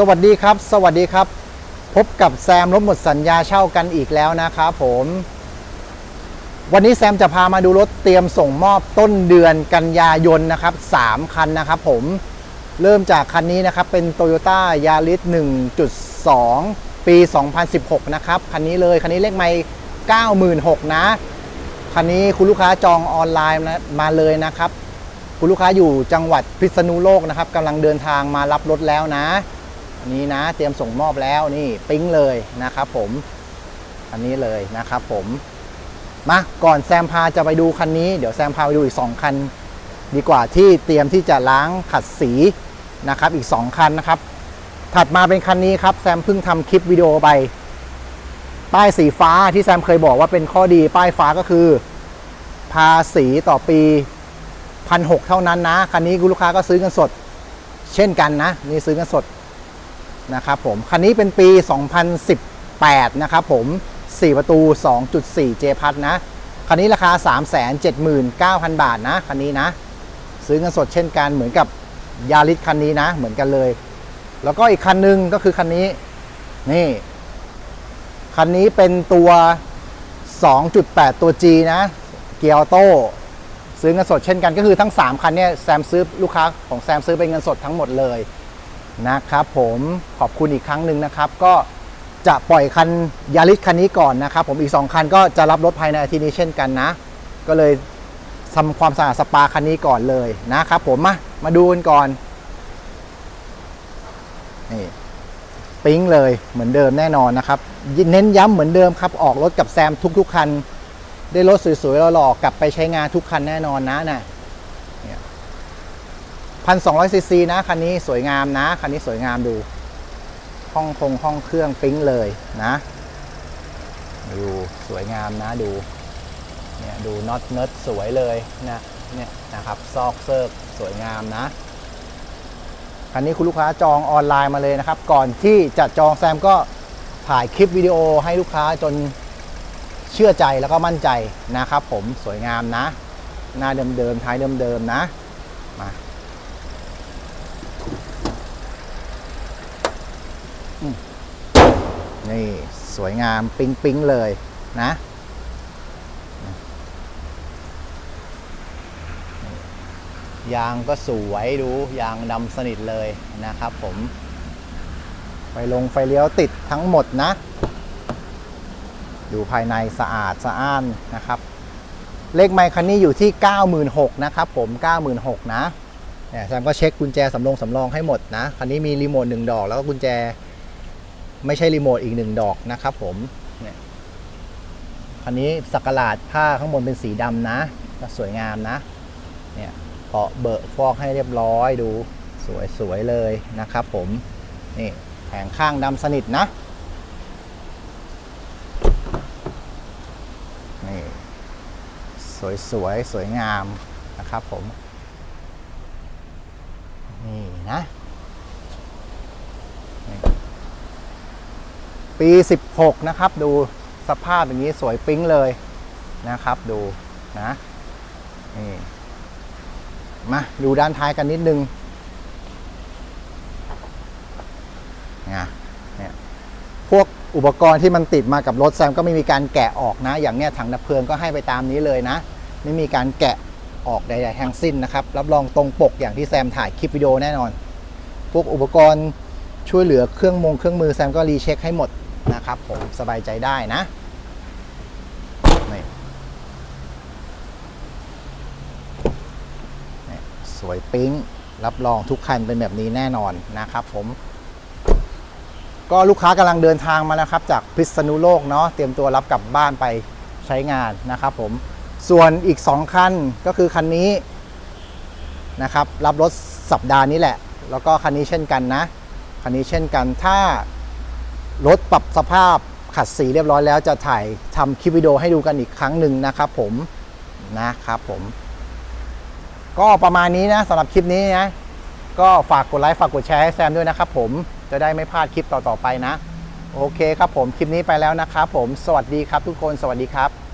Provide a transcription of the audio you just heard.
สวัสดีครับ สวัสดีครับ พบกับแซมรถหมดสัญญาเช่ากันอีกแล้วนะครับผม วันนี้แซมจะพามาดูรถเตรียมส่งมอบต้นเดือนกันยายนนะครับ3คันนะครับผมเริ่มจากคันนี้นะครับเป็น Toyota Yaris 1.2 ปี 2016 นะครับ คันนี้เลย คันนี้เลขไม่96,000นะ คันนี้คุณลูกค้าจองออนไลน์มาเลยนะครับ คุณลูกค้าอยู่จังหวัดพิษณุโลกนะครับกำลังเดินทางมารับรถแล้วนะ นี้นะ เตรียมส่งมอบแล้วนี่ปิ๊งเลยนะครับผม อันนี้เลยนะครับผมมาก่อนแซมพาจะไปดูคันนี้เดี๋ยวแซมพาไปดูอีก 2 คัน ดีกว่าที่เตรียมที่จะล้างขัดสีนะครับอีก 2 คันนะครับ ถัดมาเป็นคันนี้ครับแซมเพิ่งทำคลิปวิดีโอไป ป้ายสีฟ้าที่แซมเคยบอกว่าเป็นข้อดีป้ายฟ้าก็คือ ภาษีต่อปีพันหเท่านั้นนะ คันนี้คุณลูกค้าก็ซื้อกันสด เช่นกันนะ นี่ซื้อกันสด นะครับผม คันนี้เป็นปี 2018 นะครับผม 4 ประตู 2.4 J พัทนะ คันนี้ราคา 379,000 บาทนะ คันนี้นะ ซื้อเงินสดเช่นกันเหมือนกับยาริสคันนี้นะ เหมือนกันเลย แล้วก็อีกคันหนึงก็คือคันนี้ นี่ คันนี้เป็นตัว 2.8 ตัว G นะ เกียร์ออโต้ซื้อเงินสดเช่นกันก็คือทั้ง 3 คันเนี่ยแซมซื้อลูกค้าของแซมซื้อเป็นเงินสดทั้งหมดเลย นะครับผมขอบคุณอีกครั้งหนึ่งนะครับ ก็จะปล่อยคันยาริสคันนี้ก่อนนะครับ ผมอีก 2 คันก็จะรับรถภายในอาทิตย์นี้เช่นกันนะ ก็เลยทำความสะอาดสปาคันนี้ก่อนเลยนะครับผมมามาดูกันก่อนนี่ปิ๊งเลยเหมือนเดิมแน่นอนนะครับ เน้นย้ำเหมือนเดิมครับ ออกรถกับแซมทุกๆคัน ได้รถสวยๆหล่อๆกลับไปใช้งานทุกคันแน่นอนนะนะ พันสองร้อยซีซีนะคันนี้สวยงามนะคันนี้สวยงามดู ห้องคงห้องเครื่องปิ๊งเลยนะ ดูสวยงามนะดูเนี่ยดูน็อตเนิร์ดสวยเลยนะเนี่ยนะครับซอกเซิร์กสวยงามนะคันนี้คุณลูกค้าจองออนไลน์มาเลยนะครับ ก่อนที่จะจองแซมก็ถ่ายคลิปวิดีโอให้ลูกค้าจนเชื่อใจแล้วก็มั่นใจนะครับ ผมสวยงามนะ หน้าเดิมๆท้ายเดิมๆนะมาอืม นี่สวยงามปิ๊งปิ๊งๆเลยนะยางก็สวยดูยางดำสนิทเลยนะครับผมไฟลงไฟเลี้ยวติดทั้งหมดนะ ดูภายในสะอาดสะอ้านนะครับ เลขไมค์คันนี้อยู่ที่ 96,000นะครับผม 96,000นะเนี่ยแซมก็เช็คกุญแจสำรองสำรองให้หมดนะ คันนี้มีรีโมทหนึ่งดอกแล้วก็กุญแจ ไม่ใช่รีโมทอีกหนึ่งดอกนะครับผมเนี่ยคันนี้สักหลาดผ้าข้างบนเป็นสีดำนะสวยงามนะเนี่ยเกาะเบอะฟอกให้เรียบร้อยดูสวยสวยเลยนะครับผมนี่แผงข้างดำสนิทนะนี่สวยสวยสวยงามนะครับผม นี่นะ ปี 16 นะครับ ดูสภาพอย่างนี้สวยปิ๊งเลยนะครับดูนะนี่มาดูด้านท้ายกันนิดนึงนะเนี่ยพวกอุปกรณ์ที่มันติดมากับรถแซมก็ไม่มีการแกะออกนะ อย่างเนี้ยถังดับเพลิงก็ให้ไปตามนี้เลยนะ ไม่มีการแกะออกใดๆทั้งสิ้นนะครับ รับรองตรงปกอย่างที่แซมถ่ายคลิปวิดีโอแน่นอน พวกอุปกรณ์ช่วยเหลือเครื่องมงเครื่องมือแซมก็รีเช็คให้หมด นะครับผมสบายใจได้นะนี่นี่สวยปิ๊งรับรองทุกคันเป็นแบบนี้แน่นอนนะครับผมก็ลูกค้ากำลังเดินทางมาแล้วครับ จากพิษณุโลกเนาะเตรียมตัวรับกลับบ้านไปใช้งานนะครับผมส่วนอีก 2 คันก็คือคันนี้นะครับรับรถสัปดาห์นี้แหละ แล้วก็คันนี้เช่นกันนะ คันนี้เช่นกันถ้า รถปรับสภาพขัดสีเรียบร้อยแล้วจะถ่ายทำคลิปวิดีโอให้ดูกันอีกครั้งหนึ่งนะครับผมนะครับผม ก็ประมาณนี้นะสำหรับคลิปนี้นะก็ฝากกดไลค์ฝากกดแชร์ให้แซมด้วยนะครับผมจะได้ไม่พลาดคลิปต่อๆไปนะ โอเคครับผมคลิปนี้ไปแล้วนะครับผมสวัสดีครับทุกคนสวัสดีครับ